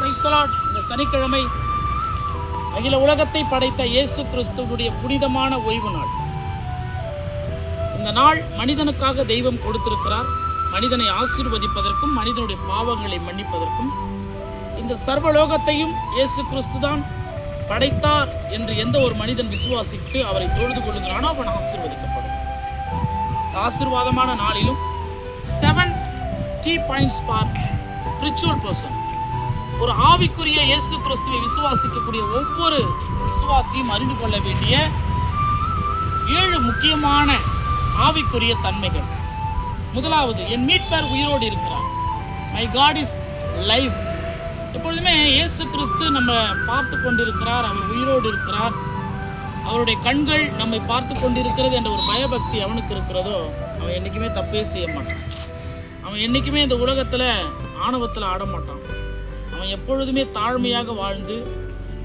Praise the Lord இந்த சனிக்கிழமை அகில உலகத்தை படைத்த இயேசு கிறிஸ்துவனுடைய புனிதமான ஓய்வு நாள். இந்த நாள் மனிதனுக்காக தெய்வம் கொடுத்திருக்கிறார். மனிதனை ஆசீர்வதிப்பதற்கும் மனிதனுடைய பாவங்களை மன்னிப்பதற்கும். இந்த சர்வலோகத்தையும் இயேசு கிறிஸ்து தான் படைத்தார் என்று எந்த ஒரு மனிதன் விசுவாசித்து அவரை தொழுது கொள்ளுகிறானோ அவன் ஆசீர்வதிக்கப்படும். ஆசீர்வாதமான நாளிலும் seven key points for spiritual person ஒரு ஆவிக்குரிய இயேசு கிறிஸ்துவை விசுவாசிக்கக்கூடிய ஒவ்வொரு விசுவாசியும் அறிந்து கொள்ள வேண்டிய ஏழு முக்கியமான ஆவிக்குரிய தன்மைகள். முதலாவது என் மீட்பர் உயிரோடு இருக்கிறார். மை காட் இஸ் லைவ் எப்பொழுதுமே இயேசு கிறிஸ்து நம்ம பார்த்து கொண்டிருக்கிறார் அவர் உயிரோடு இருக்கிறார். அவருடைய கண்கள் நம்மை பார்த்து கொண்டிருக்கிறது என்ற ஒரு பயபக்தி அவனுக்கு இருக்கிறதோ அவன் என்றைக்குமே தப்பே செய்ய மாட்டான். அவன் என்றைக்குமே இந்த உலகத்தில் ஆணவத்தில் ஆட மாட்டான் அவன் எப்பொழுதுமே தாழ்மையாக வாழ்ந்து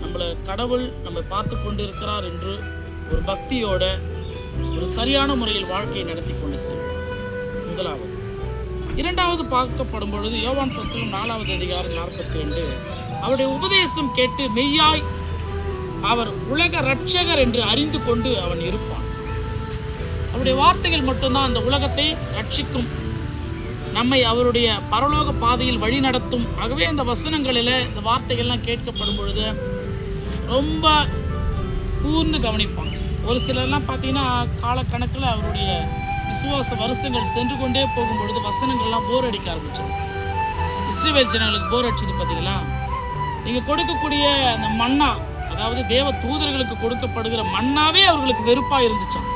நம்மளை கடவுள் நம்மை பார்த்து கொண்டு இருக்கிறார் என்று ஒரு பக்தியோட ஒரு சரியான முறையில் வாழ்க்கையை நடத்தி கொண்டு செல்வோம் முதலாவது. இரண்டாவது பார்க்கப்படும் பொழுது யோவான் புஸ்தகம் நாலாவது அதிகாரம் நாற்பத்தி ரெண்டு அவருடைய உபதேசம் கேட்டு மெய்யாய் அவர் உலக ரட்சகர் என்று அறிந்து கொண்டு அவன் இருப்பான். அவருடைய வார்த்தைகள் மட்டும்தான் அந்த உலகத்தை ரட்சிக்கும் நம்மை அவருடைய பரலோக பாதையில் வழி நடத்தும். ஆகவே இந்த வசனங்களில் இந்த வார்த்தைகள்லாம் கேட்கப்படும் பொழுது ரொம்ப கூர்ந்து கவனிப்பாங்க. ஒரு சிலர்லாம் பார்த்தீங்கன்னா காலக்கணக்கில் அவருடைய விசுவாச வருஷங்கள் சென்று கொண்டே போகும் பொழுது வசனங்கள்லாம் போர் அடிக்க ஆரம்பிச்சிடும் இஸ்ரேல் ஜனங்களுக்கு போர் அடிச்சது பார்த்தீங்களா? நீங்கள் கொடுக்கக்கூடிய அந்த மன்னா அதாவது தேவ தூதர்களுக்கு கொடுக்கப்படுகிற மன்னாவே அவர்களுக்கு வெறுப்பாக இருந்துச்சான்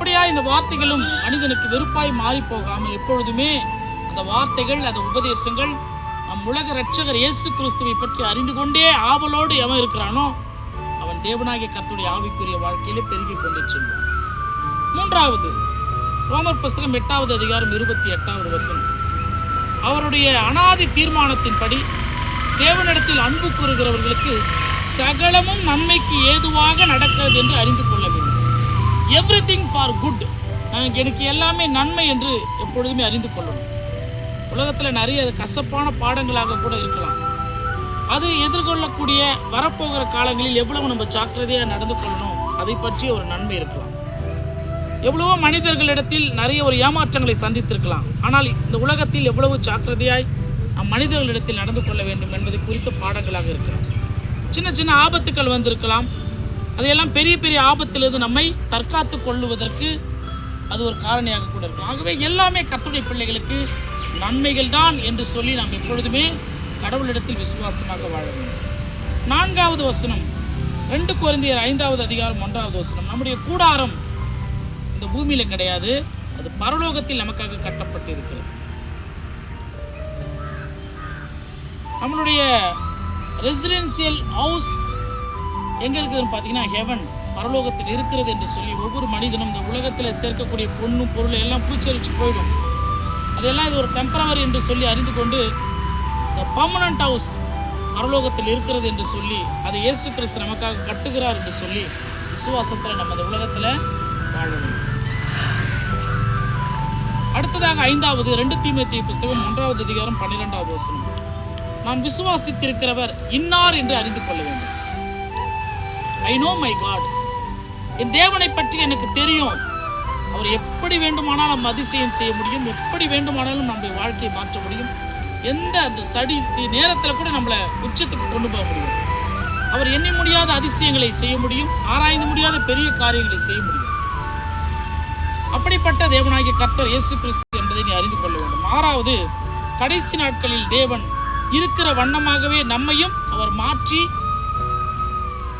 அப்படியா இந்த வார்த்தைகளும் மனிதனுக்கு வெறுப்பாய் மாறி போகாமல் எப்பொழுதுமே அந்த வார்த்தைகள் அந்த உபதேசங்கள் நம் உலக ரட்சகர் இயேசு கிறிஸ்துவை பற்றி அறிந்து கொண்டே ஆவலோடு எவன் இருக்கிறானோ அவன் தேவனாகிய கத்துடைய ஆவிக்குரிய வாழ்க்கையிலே பெருகி கொண்டு செல்வான். மூன்றாவது ரோமர் புஸ்தகம் எட்டாவது அதிகாரம் இருபத்தி எட்டாவது வசனம். அவருடைய அனாதி தீர்மானத்தின்படி தேவனிடத்தில் அன்பு கூறுகிறவர்களுக்கு சகலமும் நன்மைக்கு ஏதுவாக நடக்கிறது என்று அறிந்து கொள்ள வேண்டும். எவ்ரி திங் ஃபார் குட் எனக்கு எல்லாமே நன்மை என்று எப்பொழுதுமே அறிந்து கொள்ளணும். உலகத்தில் நிறைய கசப்பான பாடங்களாக கூட இருக்கலாம். அது எதிர்கொள்ளக்கூடிய வரப்போகிற காலங்களில் எவ்வளவு நம்ம ஜாக்கிரதையாக நடந்து கொள்ளணும் அதை பற்றி ஒரு நன்மை இருக்கலாம். எவ்வளவோ மனிதர்களிடத்தில் நிறைய ஒரு ஏமாற்றங்களை சந்தித்திருக்கலாம். ஆனால் இந்த உலகத்தில் எவ்வளவு ஜாக்கிரதையாய் நம் மனிதர்களிடத்தில் நடந்து கொள்ள வேண்டும் என்பது குறித்த பாடங்களாக இருக்கலாம். சின்ன சின்ன ஆபத்துக்கள் வந்திருக்கலாம். அதையெல்லாம் பெரிய பெரிய ஆபத்திலிருந்து நம்மை தற்காத்து கொள்ளுவதற்கு அது ஒரு காரணியாக கூட இருக்கும். ஆகவே எல்லாமே கத்துடைய பிள்ளைகளுக்கு நன்மைகள் தான் என்று சொல்லி நாம் எப்பொழுதுமே கடவுளிடத்தில் விசுவாசமாக வாழ வேண்டும். நான்காவது வசனம் ரெண்டு குழந்தையர் ஐந்தாவது அதிகாரம் ஒன்றாவது வசனம். நம்முடைய கூடாரம் இந்த பூமியில் கிடையாது அது பரலோகத்தில் நமக்காக கட்டப்பட்டு இருக்கிறது நம்மளுடைய ரெசிடென்சியல் ஹவுஸ் எங்கே இருக்குதுன்னு பார்த்தீங்கன்னா ஹெவன் பரலோகத்தில் இருக்கிறது என்று சொல்லி ஒவ்வொரு மனிதனும் இந்த உலகத்தில் சேர்க்கக்கூடிய பொண்ணு பொருள் எல்லாம் பூச்சரித்து போயிடும். அதெல்லாம் இது ஒரு டெம்பரவரி என்று சொல்லி அறிந்து கொண்டு இந்த பர்மனண்ட் ஹவுஸ் பரலோகத்தில் இருக்கிறது என்று சொல்லி அதை இயேசு கிறிஸ்து நமக்காக கட்டுகிறார் என்று சொல்லி விசுவாசத்தில் நம்ம இந்த உலகத்தில் வாழணும். அடுத்ததாக ஐந்தாவது ரெண்டு தீமத்திய புஸ்தகம் ஒன்றாவது அதிகாரம் பன்னிரெண்டாவது வசனம். நான் விசுவாசித்திருக்கிறவர் இன்னார் என்று அறிந்து கொள்ள வேண்டும். ஐ நோ மை காட் என் தேவனை பற்றி எனக்கு தெரியும். அவர் எப்படி வேண்டுமானாலும் அதிசயம் செய்ய முடியும் எப்படி வேண்டுமானாலும் நம்முடைய வாழ்க்கையை மாற்ற முடியும். எந்த அந்த சடி நேரத்தில் கூட நம்மளை உச்சத்துக்கு கொண்டு போக முடியும். அவர் எண்ணி முடியாத அதிசயங்களை செய்ய முடியும் ஆராய்ந்து முடியாத பெரிய காரியங்களை செய்ய முடியும். அப்படிப்பட்ட தேவனாகிய கர்த்தர் இயேசு கிறிஸ்து என்பதை நீ அறிந்து கொள்ள வேண்டும். ஆறாவது கடைசி நாட்களில் தேவன் இருக்கிற வண்ணமாகவே நம்மையும் அவர் மாற்றி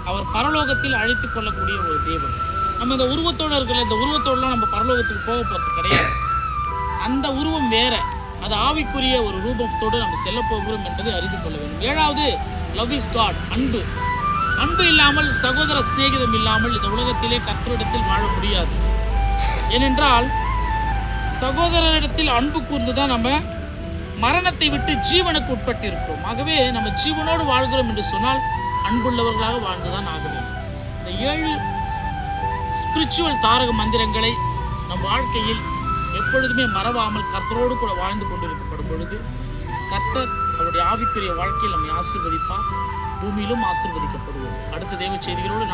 அவர் பரலோகத்தில் அழைத்து கொள்ளக்கூடிய ஒரு தேவன். நம்ம இந்த உருவத்தோடு இருக்கிற இந்த உருவத்தோடலாம் நம்ம பரலோகத்துக்கு போக போகிறது கிடையாது. அந்த உருவம் வேற. அது ஆவிக்குரிய ஒரு ரூபத்தோடு நம்ம செல்ல போகிறோம் என்பதை அறிந்து கொள்ள வேண்டும். ஏழாவது லவ் இஸ் காட் அன்பு. அன்பு இல்லாமல் சகோதர சிநேகிதம் இல்லாமல் இந்த உலகத்திலே கர்த்தரிடத்தில் வாழ முடியாது. ஏனென்றால் சகோதரரிடத்தில் அன்பு கூர்ந்து தான் நம்ம மரணத்தை விட்டு ஜீவனுக்கு உட்பட்டிருக்கிறோம். ஆகவே நம்ம ஜீவனோடு வாழ்கிறோம் என்று சொன்னால் அன்புள்ளவர்களாக வாழ்ந்துதான் ஆக வேண்டும் இந்த ஏழு ஸ்பிரிச்சுவல் தாரக மந்திரங்களை நம் வாழ்க்கையில் எப்பொழுதுமே மறவாமல் கர்த்தரோடு கூட வாழ்ந்து கொண்டிருக்கப்படும் பொழுது கர்த்தர் அவருடைய ஆவிக்குரிய வாழ்க்கையில் நம்மை ஆசிர்வதிப்பார். பூமியிலும் ஆசீர்வதிக்கப்படுவோம். அடுத்த தேவ செய்திகளோடு